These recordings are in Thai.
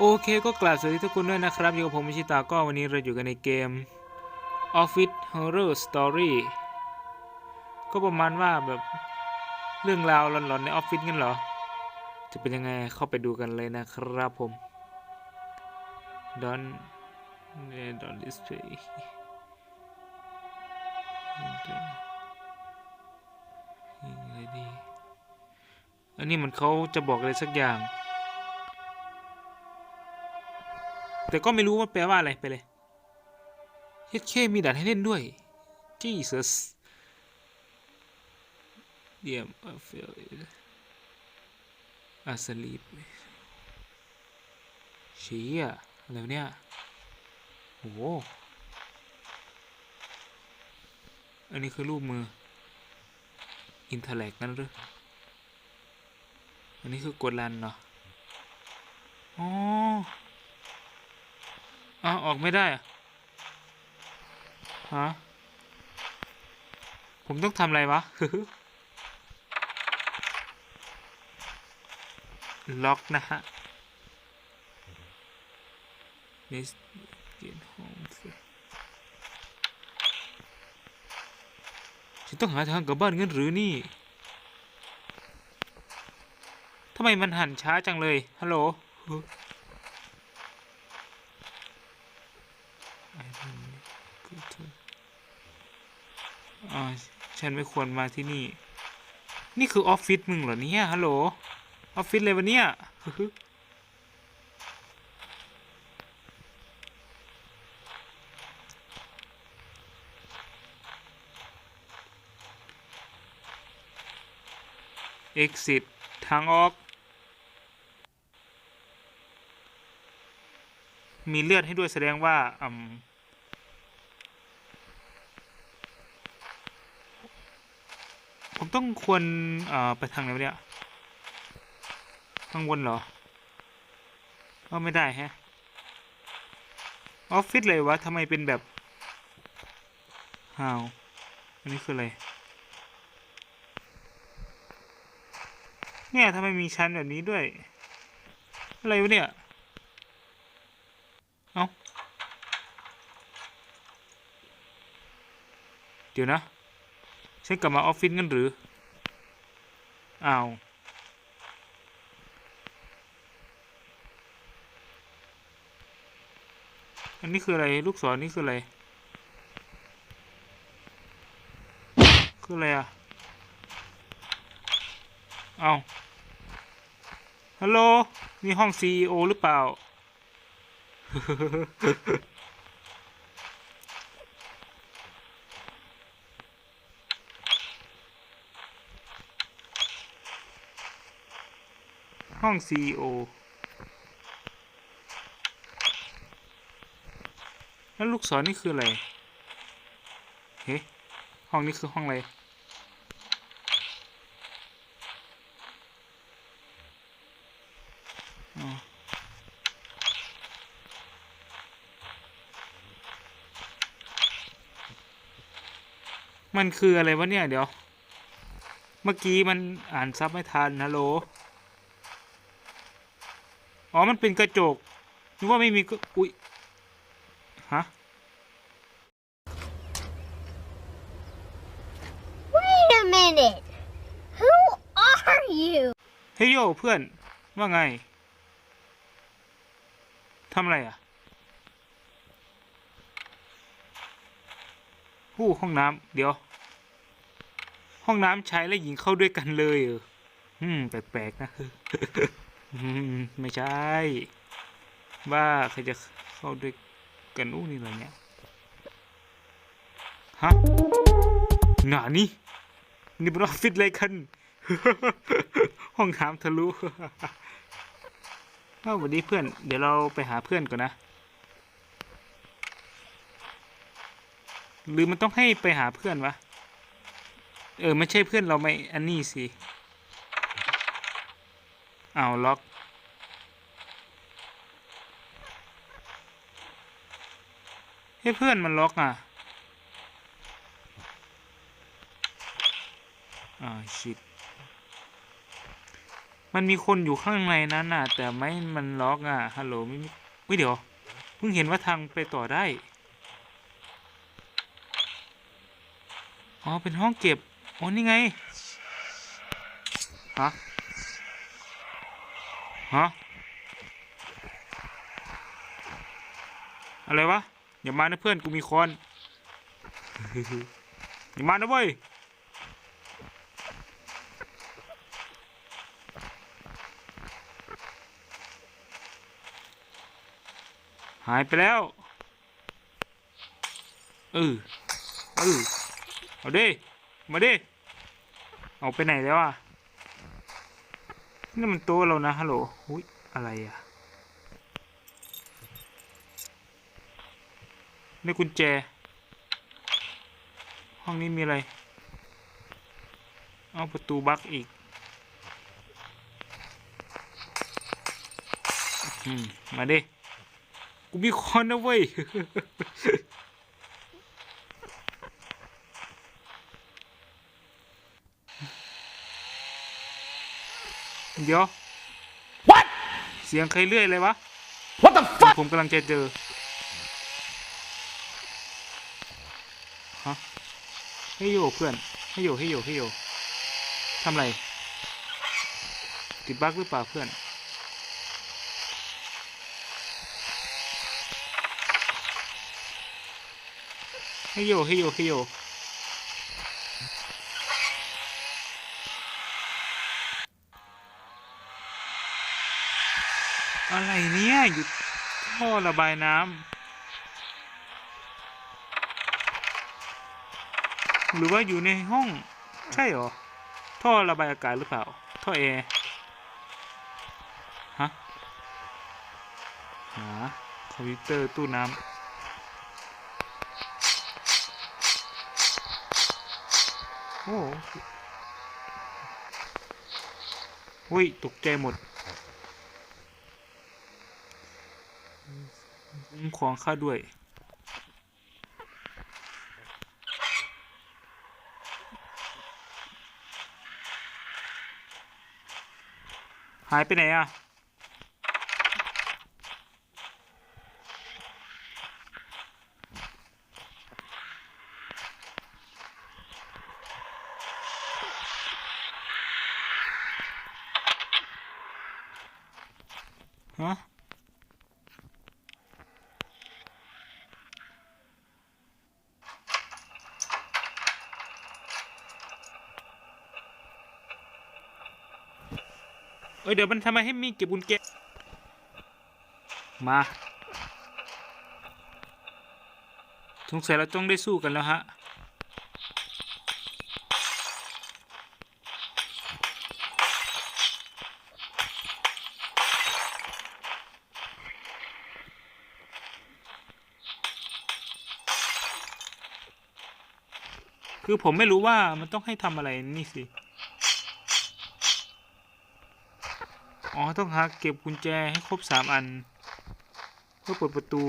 โอเคก็กล่าวสวัสดีทุกคนด้วยนะครับ อยู่กับผมมิชิตาก็วันนี้เราอยู่กันในเกม Office Horror Story ก็ประมาณว่าแบบเรื่องราวหลอนๆในออฟฟิศกันเหรอ จะเป็นยังไงเข้าไปดูกันเลยนะครับผม Don't Don't display ยังไงดีอันนี้มันเขาจะบอกอะไรสักอย่าง แต่ก็ไม่รู้ว่าแปลว่าอะไรไปเลยเฮ็ดเคมีด่านให้เล่นด้วย Jesus เดียม I feel it asleep เชียอะไรวเนี่ยโอ้โหอันนี้คือรูปมือ อินเทอร์แลกนั่นหรืออันนี้คือกดลันเนาะอ๋อ อ้าวออกไม่ได้อะฮะผมต้องทำอะไรวะล็อกนะฮะ Let's get home ฉันต้องหาทางกลับบ้านงั้นหรือนี่ทำไมมันหันช้าจังเลย ฮัลโหล I don't go to อ่าฉันไม่ควรมาที่นี่ นี่คือออฟฟิศมึงเหรอเนี่ยฮัลโหลออฟฟิศเลยวะเนี่ย exit ทางออก มีเลือดให้ด้วยแสดงว่าอืม ผมต้องควรเอ่อไปทางไหนวะเนี่ยข้างบนเหรอก็ไม่ได้แฮะออฟฟิศเลยวะทำไมเป็นแบบฮาวอันนี้คืออะไรเนี่ยทำไมมีชั้นแบบนี้ด้วย อะไรวะเนี่ย เอ้า เดี๋ยวนะ ฉันกลับมาออฟฟิศกันหรือ อ้าว อันนี้คืออะไร ลูกศรนี่คืออะไร คืออะไรอะ เอาฮัลโหล นี่ห้อง CEO หรือเปล่า ห้อง CEO แล้วลูกศรนี่คืออะไร เฮ้ ห้องนี้คือห้องอะไร มันคืออะไรวะเนี่ย เดี๋ยว เมื่อกี้มันอ่านซับไม่ทันฮัลโหล อ๋อ มันเป็นกระจก นึกว่าไม่มีก็อุ๊ยฮะ Wait a minute. Who are you? เฮ้ยโยเพื่อน ว่าไง ทำอะไรอะหู้ห้องน้ำเดี๋ยว ห้องน้ำชายและหญิงเข้าด้วยกันเลยเอออืม แปลกๆ นะอืม ไม่ใช่ ว่าใครจะเข้าด้วยกันอู้นี่อะไรเนี่ย ฮะหนานี่ นี่เป็นออฟฟิศอะไรกัน ห้องน้ำทะลุเอาสวัสดีเพื่อน เดี๋ยวเราไปหาเพื่อนก่อนนะ หรือมันต้องให้ไปหาเพื่อนวะ เออ ไม่ใช่เพื่อนเราไม่ อันนี้สิ เอาล็อกให้เพื่อนมันล็อกอะอ่าชิดมันมีคนอยู่ข้างในนั้นน่ะ แต่ไม่มันล็อกอะฮัลโหลไม่ไมีเฮ้ยเดี๋ยวเพิ่งเห็นว่าทางไปต่อได้ อ๋อ เป็นห้องเก็บ อ๋อ นี่ไง ฮะ ฮะ อะไรวะ อย่ามานะเพื่อนกูมีคอน อย่ามานะเว้ยหายไปแล้วเออเออเอาดิ มาดิ เอาไปไหนแล้วอะ นี่มันโต๊ะเรานะฮัลโหลอุ้ยอะไรอะนี่กุญแจ ห้องนี้มีอะไร เอาประตูบักอีกอืมมาดิ กูมีคอนนะเว้ย เดี๋ยว What? เสียงใครเลื่อยเลยวะ What the fuck? ผมกำลังจะเจอฮะให้โยเพื่อนให้โยให้โยให้โยทำไรติดบั๊กหรือเปล่าเพื่อนให้โยให้โยให้โย ท่อระบายน้ำหรือว่าอยู่ในห้องใช่หรอ ท่อระบายอากาศหรือเปล่า ท่อแอร์ฮะหาคอมพิวเตอร์ตู้น้ำโอ้โหตกใจหมด ของข้าด้วย หายไปไหนอะ อ้ยเดี๋ยวมันทำไมให้มีเก็บกุญแจมา สงสัยเราต้องได้สู้กันแล้วฮะ คือผมไม่รู้ว่ามันต้องให้ทำอะไรนี่สิ อ๋อ ต้องหาเก็บกุญแจให้ครบสามอัน เพื่อเปิดประตู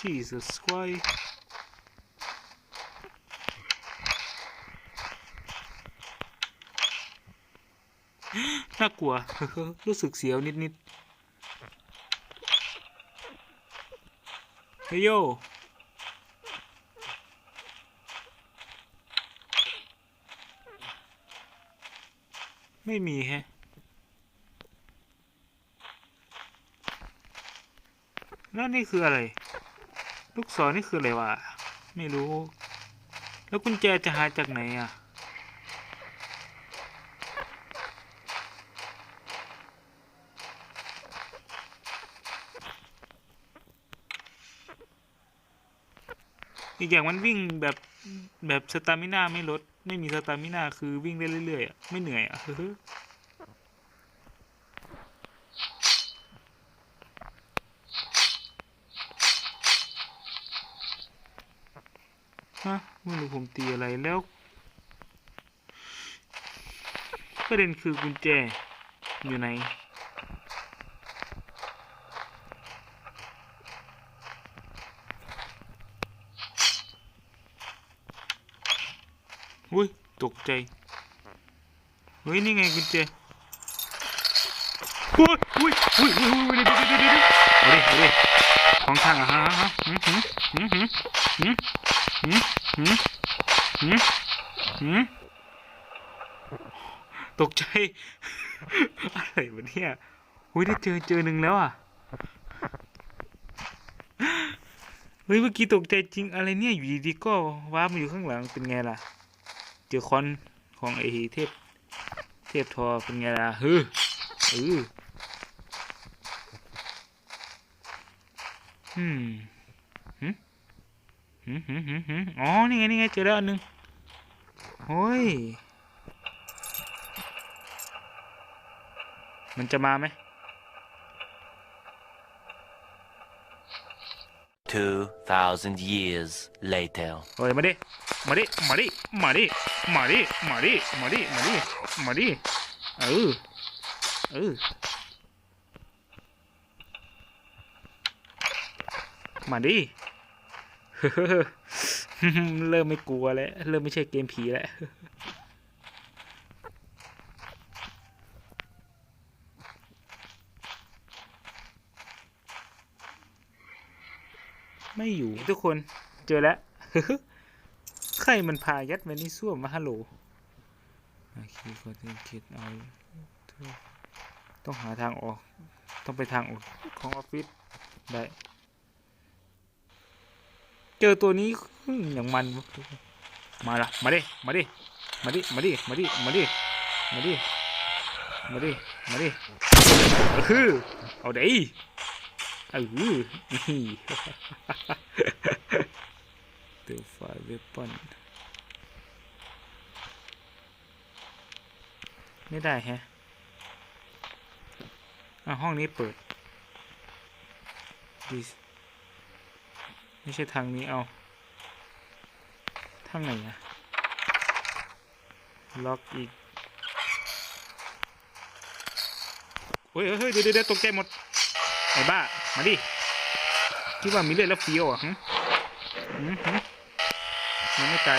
Jesus Christ น่ากลัว รู้สึกเสียวนิดๆเฮ้ยโย ไม่มีแฮะแล้วนี่คืออะไร ลูกศรนี่คืออะไรวะ ไม่รู้ แล้วกุญแจจะหาจากไหนอะ อีกอย่างมันวิ่งแบบแบบสตามิน่าไม่ลด ไม่มีสตามิน่าคือวิ่งได้เรื่อยๆอะไม่เหนื่อยอะเฮะไม่รู้ผมตีอะไรแล้วประเด็นคือกุญแจอยู่ไหน อุ้ย ตกใจ เฮ้ย นี่ไงกุญแจอุ้ยอุ้ยอุ้ยอุ้ยอุ้ยเดี๋ยวเดี๋ยวเดี๋ยวเดี๋ยวเอาดิเอาดิของทางอะฮะฮะหืมหืมหืมหืมหืมหืมหืมหืมตกใจ อะไรวะเนี่ยอุ้ยได้เจอเจอหนึ่งแล้วอะเฮ้ยเมื่อกี้ตกใจจริงอะไรเนี่ยอยู่ดีๆก็ว้ามาอยู่ข้างหลังเป็นไงล่ะ เจอคอนของไอเทพ เทพทอเป็นไงล่ะฮ้อเอออืมหืมหืมหืมหืมหืมอ๋อ นี่ไง นี่ไง เจอแล้วอันหนึงโอ้ย มันจะมาไหม 2,000 years later. เฮ้ยมาดิ มาดิ มาดิ มาดิ มาดิ มาดิ มาดิ มาดิ มาดิ เออ เออ มาดิ เริ่มไม่กลัวแล้ว เริ่มไม่ใช่เกมผีแล้ว ไม่อยู่ทุกคนเจอแล้วใครมันพายัดไว้ในส้วมมาฮัลโหลโอเคก็ต้องคิดเอาต้องหาทางออก ต้องไปทางออกของออฟฟิศได้ เจอตัวนี้อย่างมันวะทุกคนมาละมาดิมาดิมาดิมาดิมาดิมาดิมาดิมาดิมาดิเออเอาดิ เออนี่ The fire weapon ไม่ได้แฮะอะห้องนี้เปิด This ไม่ใช่ทางนี้เอาทางไหนอะล็อกอีกเฮ้ยเฮ้ยเดี๋ยวเดี๋ยวเดี๋ยวตกใจหมดไอ้บ้า มาดิ คิดว่ามีเลือดแล้วเฟี้ยวอะหึหึมันไม่ไกล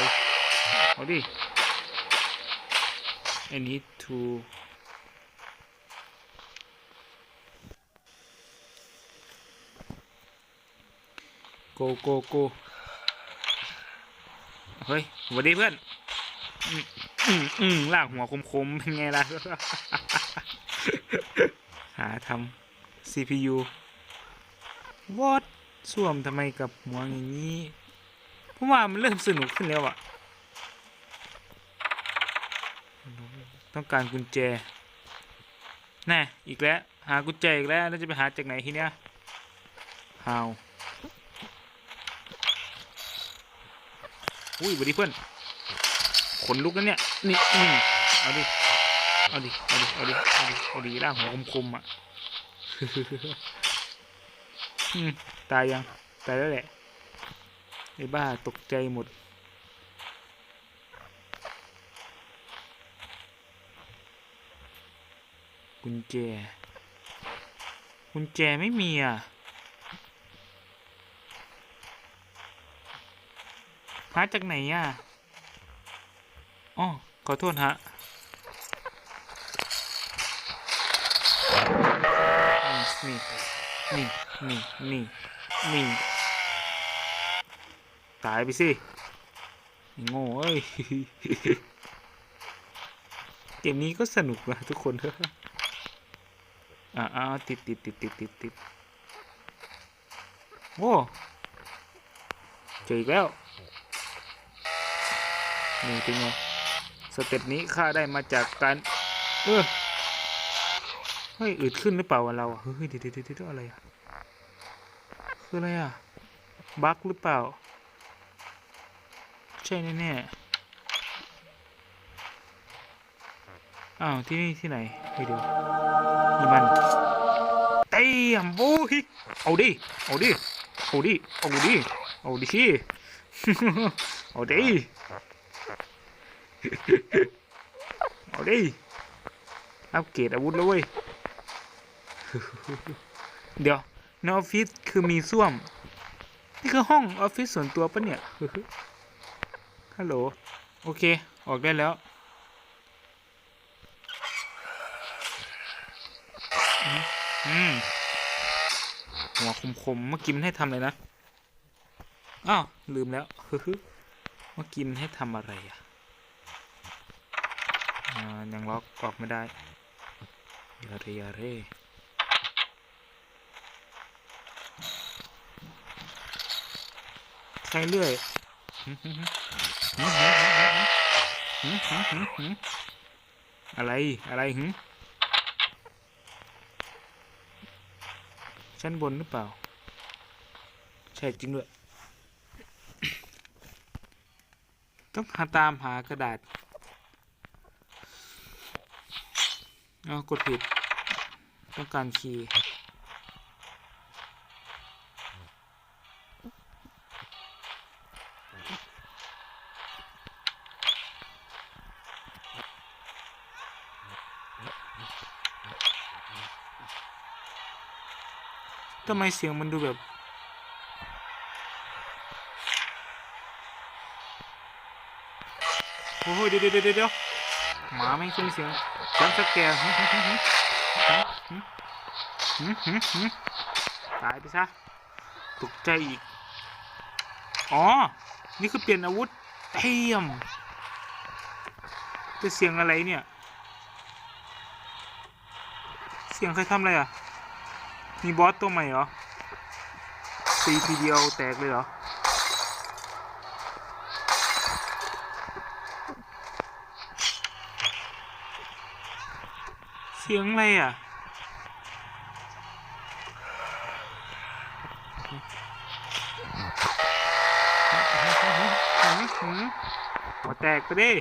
เอาดิ I need to โกโกโกเฮ้ยสวัสดีเพื่อน อืมอืมอืมลากหัวคมๆ เป็นไงล่ะ หาทำ CPU วอดส่วมทำไมกับหัวอย่างนี้เพราะว่ามันเริ่มสนุกขึ้นแล้วอะต้องการกุญแจแน่อีกแล้ว หากุญแจอีกแล้วแล้วจะไปหาจากไหนทีเนี้ย how อุ้ยสวัสดีเพื่อนขนลุกแล้วเนี่ยนี่นี่เอาดิเอาดิเอาดิเอาดิเอาดิเอาดิร่างหัวคมๆอะ ตายยัง ตายแล้วแหละ ไอ้บ้าตกใจหมด กุญแจ กุญแจไม่มีอะหาจากไหนอะอ๋อขอโทษฮะนี่ นี่นี่นี่นี่ตายไปสิไอ้โง่เอ้ยเกมนี้ก็สนุกนะทุกคนอ่าอ่าติดติดติดติดติดติดโอ้เจออีกแล้ว นี่เป็นไงสเต็ปนี้ข้าได้มาจากการ เออ เฮ้ยอึดขึ้นหรือเปล่าวะเราอะเฮ้ยเดี๋ยวเดี๋ยวเดี๋ยวอะไรอะคืออะไรอะบั๊กหรือเปล่า ใช่แน่ๆอ้าว ที่นี่ ที่ไหนเฮ้ยเดี๋ยวนี่มันเตี้ยมโอ้ยเอาดิ เอาดิ เอาดิ เอาดิ เอาดิเอาดิเอาดิอัปเกรดอาวุธแล้วเว้ย เดี๋ยวในออฟฟิศคือมีส้วม นี่คือห้องออฟฟิศส่วนตัวปะเนี่ยฮัลโหล โอเค ออกได้แล้วอืมหัวคมๆเมื่อกี้มันให้ทำอะไรนะ อ้าว ลืมแล้วเมื่อกี้มันให้ทำอะไรอะยังล็อกออกไม่ได้ยาเรยาเร่ ใช้เรื่อยอะไรอะไรหึชั้นบนหรือเปล่า ใช่จริงด้วย ต้องหาตามหากระดาษอ๋อกดผิด ต้องการคีย์ ทำไมเสียงมันดูแบบ โอ้โยเดี๋ยวเดี๋ยวเดี๋ยวหมาไม่ขึ้นเสียงจังสักแก่ตายไปซะ ตกใจอีก อ๋อ นี่คือเปลี่ยนอาวุธเทียมจะเสียงอะไรเนี่ย เสียงใครทำอะไรอะ มีบอสตัวใหม่เหรอตีทีเดียวแตกเลยเหรอ เสียงอะไรอะหัวแตกไปดิ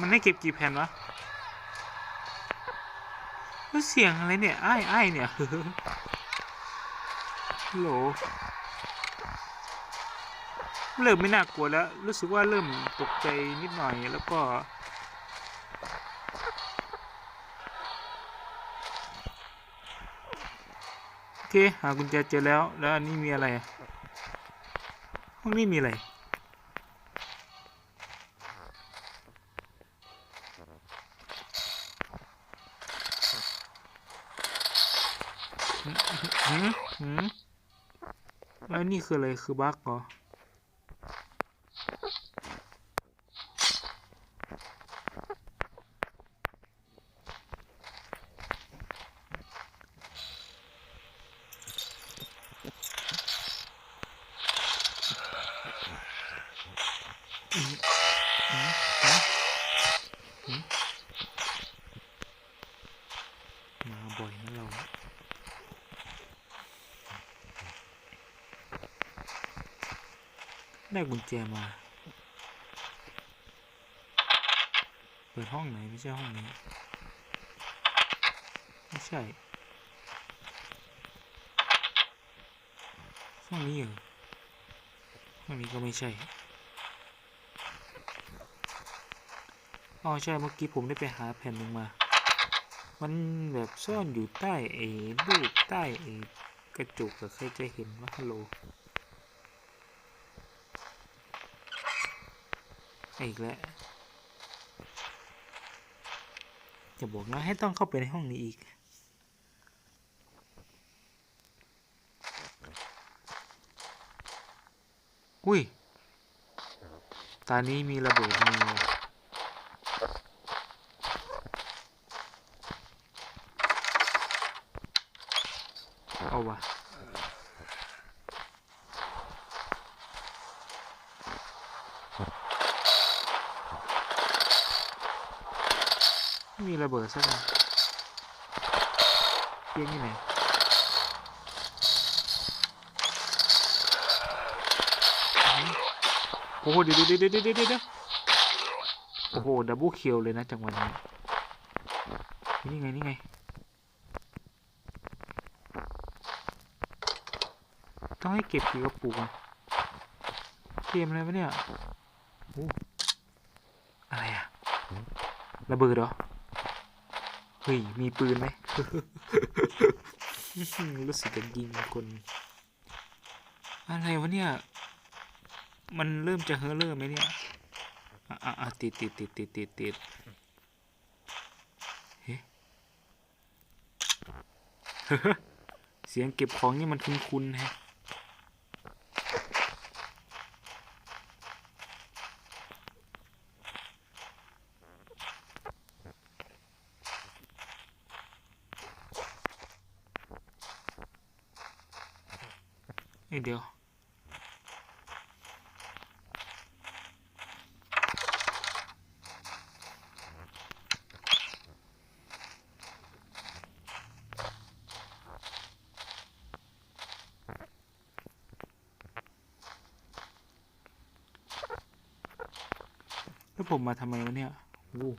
มันให้เก็บกี่แผ่นวะแล้เสียงอะไรเนี่ยไอ้ายอ้เนี่ยฮัลโหลเริ่มไม่น่ากลัวแล้ว รู้สึกว่าเริ่มตกใจนิดหน่อยแล้วก็ โอเค หากุญแจเจอแล้ว แล้วอันนี้มีอะไรห้องนี้มีอะไร หืมหืมแล้วนี่คืออะไรคือบั๊กเหรอ มาบ่อยนะเรา ได้กุญแจมา เปิดห้องไหนไม่ใช่ห้องนี้ ไม่ใช่ห้องนี้เหรอห้องนี้ก็ไม่ใช่อ๋อใช่เมื่อกี้ผมได้ไปหาแผ่นหนึ่งมา มันแบบซ่อนอยู่ใต้ไอ้รูปใต้ไอ้กระจกอะใครจะเห็นว่าฮัลโหล อีกแล้วจะบอกนะให้ต้องเข้าไปในห้องนี้อีก อุ้ยตอนนี้มีระเบิดมือเอาวะ ระเบิดสักอันเตียงที่ไหนโอ้โหเดี๋ยวเดี๋ยวเดี๋ยวเดี๋ยวเดี๋ยวเดี๋ยวโอ้โหดับเบิลคิวเลยนะจังหวะนี้นี่ไงนี่ไงต้องให้เก็บกี่กระปุกอะเกมอะไรวะเนี่ยโอ้อะไรอะระเบิดเหรอ เฮ้ย มีปืนไหมรู้สึกจะยิงคนอะไรวะเนี่ย มันเริ่มจะเฮอร์เลอร์ไหมเนี่ย อะอะอะติดติดติดติดติดติดเฮ้เสียงเก็บของนี่มันคุ้นๆแฮะ เอ้ยเดียวแล้วผมมาทำไมวะเนี่ยวู๊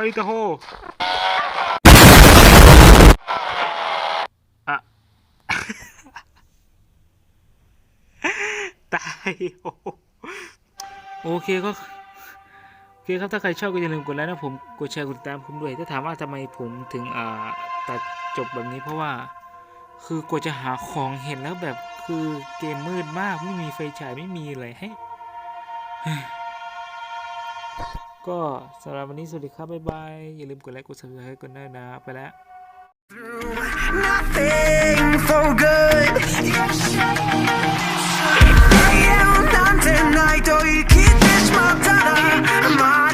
อ้ไฟตะโฮอะตายโอ้โหโอเคก็โอเคครับถ้าใครชอบก็อย่าลืมกดไลค์นะผมกดแชร์กดติดตามผมด้วยถ้าถามว่าทำไมผมถึงอ่าตัดจบแบบนี้เพราะว่า คือกว่าจะหาของเห็นแล้วแบบคือเกมมืดมากไม่มีไฟฉายไม่มีอะไรให้ ก็สำหรับวันนี้สวัสดีครับ บ๊ายบาย อย่าลืมกดไลค์กด subscribe กันได้นะ ไปแล้ว Nothing for good 夜をなんてないと言い切ってしまったら